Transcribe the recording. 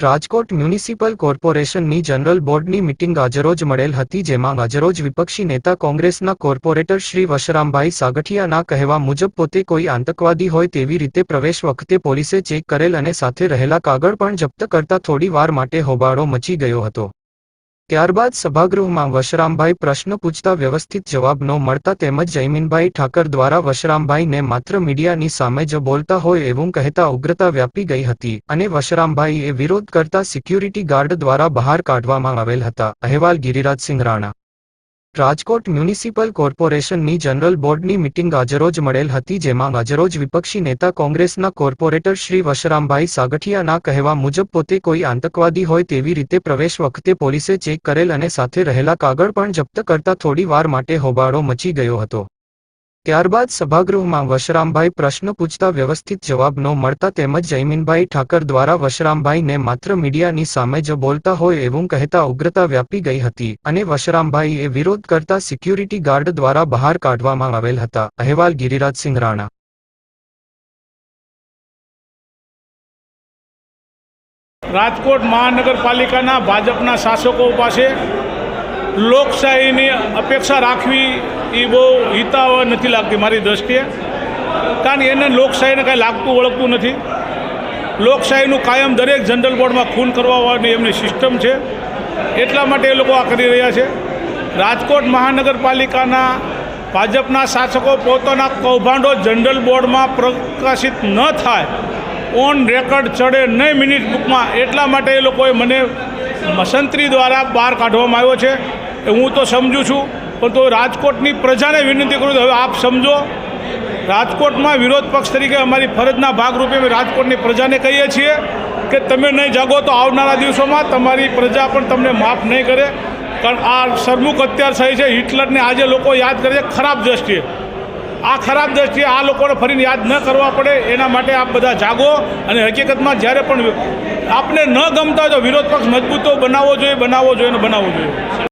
Rajkot municipal કોર્પોરેશનની general બોર્ડની meeting આજરોજ મળેલ હતી જેમાં આજરોજ વિપક્ષી નેતા કોંગ્રેસના કોર્પોરેટર શ્રી વશરામભાઈ સાગઠિયાના કહેવા મુજબ પોતે કોઈ આતંકવાદી હોય તેવી રીતે પ્રવેશ વખતે પોલીસે ચેક કરેલ અને સાથે રહેલા કાગળ પણ જપ્ત કરતા થોડી વાર માટે હોબાળો મચી ગયો હતો. ત્યારબાદ સભાગૃહમાં વશરામભાઈ પ્રશ્ન પૂછતા વ્યવસ્થિત જવાબ ન મળતા તેમજ જયમીનભાઈ ઠાકર દ્વારા વશરામભાઈને માત્ર મીડિયાની સામે જ બોલતા હોય એવું કહેતા ઉગ્રતા વ્યાપી ગઈ હતી અને વશરામભાઈએ વિરોધ કરતા સિક્યુરિટી ગાર્ડ દ્વારા બહાર કાઢવામાં આવેલ હતા. અહેવાલ ગિરિરાજસિંહ રાણા. રાજકોટ મ્યુનિસિપલ કોર્પોરેશનની જનરલ બોર્ડની મિટિંગ આજરોજ મળેલ હતી, જેમાં આજરોજ વિપક્ષી નેતા કોંગ્રેસના કોર્પોરેટર શ્રી વશરામભાઈ સાગઠિયાના કહેવા મુજબ, પોતે કોઈ આતંકવાદી હોય તેવી રીતે પ્રવેશ વખતે પોલીસે ચેક કરેલ અને સાથે રહેલા કાગળ પણ જપ્ત કરતા થોડી વાર માટે હોબાળો મચી ગયો હતો. ત્યારબાદ સભાગૃહમાં વશરામભાઈ પ્રશ્ન પૂછતા વ્યવસ્થિત જવાબ ન મળતા તેમજ જયમીનભાઈ ઠાકર દ્વારા વશરામભાઈને માત્ર મીડિયાની સામે જ બોલતા હોય એવું કહેતા ઉગ્રતા વ્યાપી ગઈ હતી અને વશરામભાઈએ વિરોધ કરતા સિક્યુરિટી ગાર્ડ દ્વારા બહાર કાઢવામાં આવેલ હતા. અહેવાલ ગિરિરાજસિંહ રાણા રાજકોટ મહાનગરપાલિકાના ભાજપના શાસકો પાસે લોકશાહીની અપેક્ષા રાખવી એ બહુ હિતાવ નથી લાગતી મારી દ્રષ્ટિએ. કારણ એને લોકશાહીને કાંઈ લાગતું ઓળખતું નથી. લોકશાહીનું કાયમ દરેક જનરલ બોર્ડમાં ખૂન કરવાની એમની સિસ્ટમ છે. એટલા માટે એ લોકો આ કરી રહ્યા છે. રાજકોટ મહાનગરપાલિકાના ભાજપના શાસકો પોતાના કૌભાંડો જનરલ બોર્ડમાં પ્રકાશિત ન થાય, ઓન રેકર્ડ ચડે નહીં મિનિટ બુકમાં. એટલા માટે એ લોકોએ મને મસંત્રી દ્વારા બહાર કાઢવામાં આવ્યો છે. હું તો સમજું છું પણ તો રાજકોટની પ્રજાને વિનંતી કરું હવે આપ સમજો. રાજકોટમાં વિરોધ પક્ષ તરીકે અમારી ફરજના ભાગરૂપે અમે રાજકોટની પ્રજાને કહીએ છીએ કે તમે નહીં જાગો તો આવનારા દિવસોમાં તમારી પ્રજા પણ તમને માફ નહીં કરે. કારણ આ સરમુખ અત્યાર થઈ છે, હિટલરને આજે લોકો યાદ કરે છે ખરાબ દ્રષ્ટિએ. આ ખરાબ દ્રષ્ટિએ આ લોકોને ફરીને યાદ ન કરવા પડે, એના માટે આપ બધા જાગો અને હકીકતમાં જ્યારે પણ આપને ન ગમતા હોય તો વિરોધ પક્ષ મજબૂતો બનાવવો જોઈએ બનાવવો જોઈએ અને બનાવવો જોઈએ.